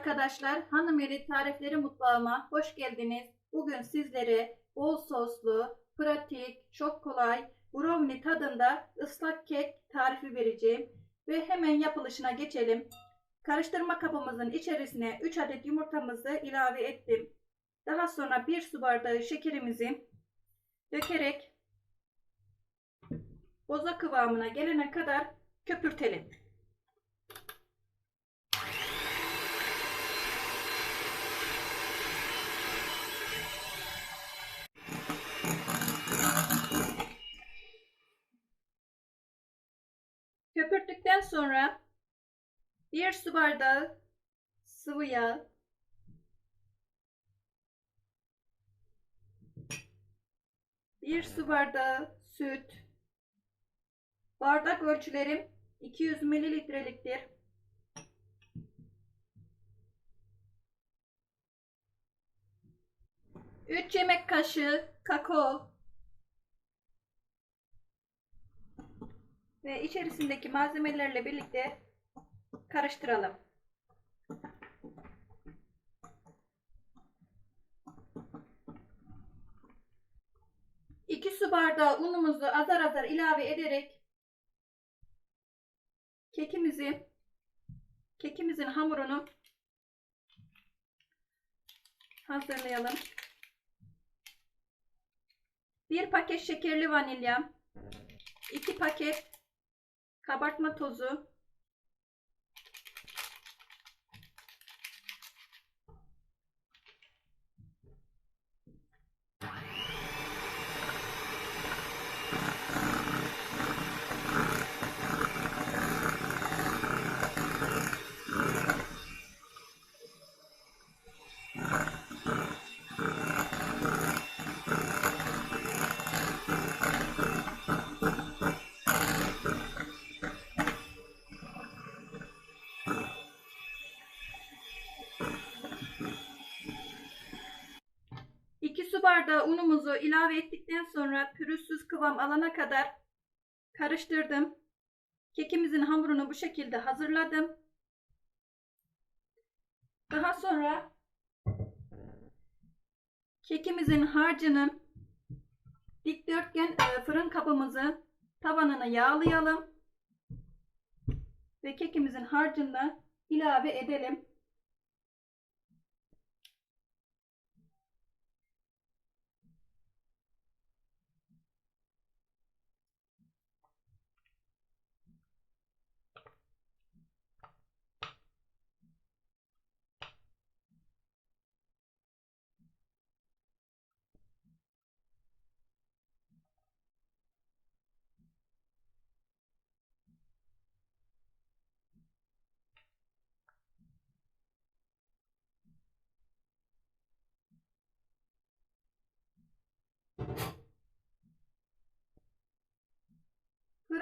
arkadaşlar, Hanım Eli Tarifleri Mutfağıma hoş geldiniz. Bugün sizlere bol soslu, pratik, çok kolay, brownie tadında ıslak kek tarifi vereceğim. Ve hemen yapılışına geçelim. Karıştırma kabımızın içerisine 3 adet yumurtamızı ilave ettim. Daha sonra 1 su bardağı şekerimizi dökerek boza kıvamına gelene kadar köpürtelim. Köpürttükten sonra bir su bardağı sıvı yağ, bir su bardağı süt, bardak ölçülerim 200 mililitreliktir. Üç yemek kaşığı kakao ve içerisindeki malzemelerle birlikte karıştıralım. 2 su bardağı unumuzu azar azar ilave ederek kekimizi kekimizin hamurunu hazırlayalım. Bir paket şekerli vanilya, 2 paket kabartma tozu, İki su bardağı unumuzu ilave ettikten sonra pürüzsüz kıvam alana kadar karıştırdım. Kekimizin hamurunu bu şekilde hazırladım. Daha sonra kekimizin harcını dikdörtgen e, fırın kabımızı tabanını yağlayalım. Ve kekimizin harcını ilave edelim.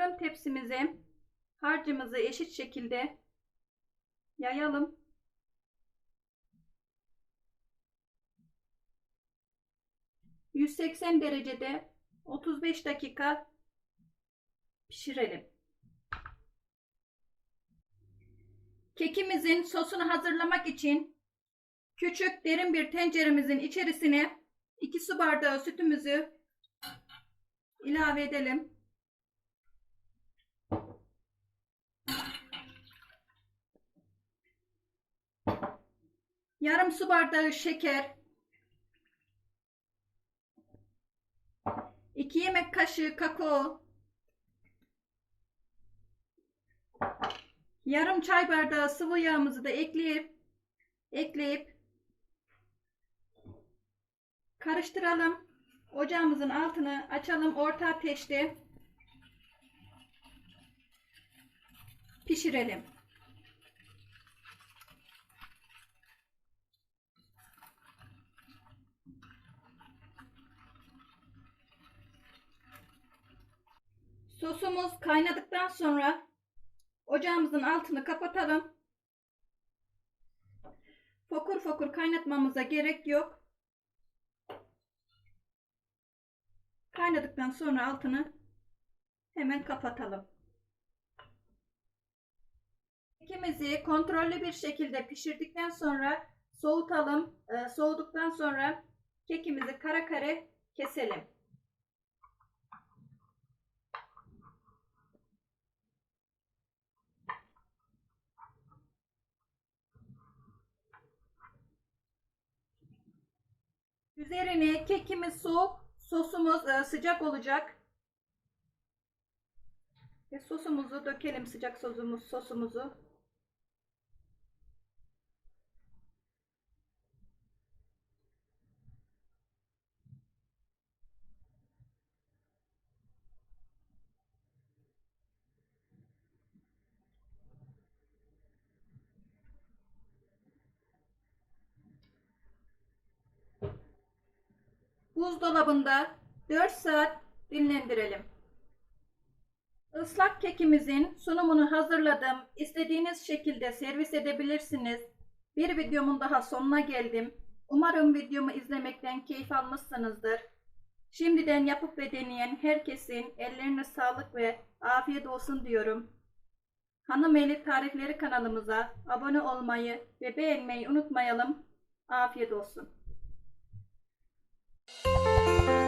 Fırın tepsimize harcımızı eşit şekilde yayalım. ...180 derecede 35 dakika pişirelim. Kekimizin sosunu hazırlamak için küçük derin bir tenceremizin içerisine 2 su bardağı sütümüzü ilave edelim. Yarım su bardağı şeker. 2 yemek kaşığı kakao. Yarım çay bardağı sıvı yağımızı da ekleyip ekleyip karıştıralım. Ocağımızın altını açalım orta ateşte. Pişirelim. Sosumuz kaynadıktan sonra ocağımızın altını kapatalım. Fokur fokur kaynatmamıza gerek yok. Kaynadıktan sonra altını hemen kapatalım. Kekimizi kontrollü bir şekilde pişirdikten sonra soğutalım. Ee, soğuduktan sonra kekimizi kara kare keselim. Üzerine kekimiz soğuk, sosumuz e, sıcak olacak. Ve sosumuzu dökelim sıcak sosumuz, sosumuzu. Buzdolabında 4 saat dinlendirelim. Islak kekimizin sunumunu hazırladım. İstediğiniz şekilde servis edebilirsiniz. Bir videomun daha sonuna geldim. Umarım videomu izlemekten keyif almışsınızdır. Şimdiden yapıp ve deneyen herkesin ellerine sağlık ve afiyet olsun diyorum. Hanım Eli Tarifleri kanalımıza abone olmayı ve beğenmeyi unutmayalım. Afiyet olsun. Thank you.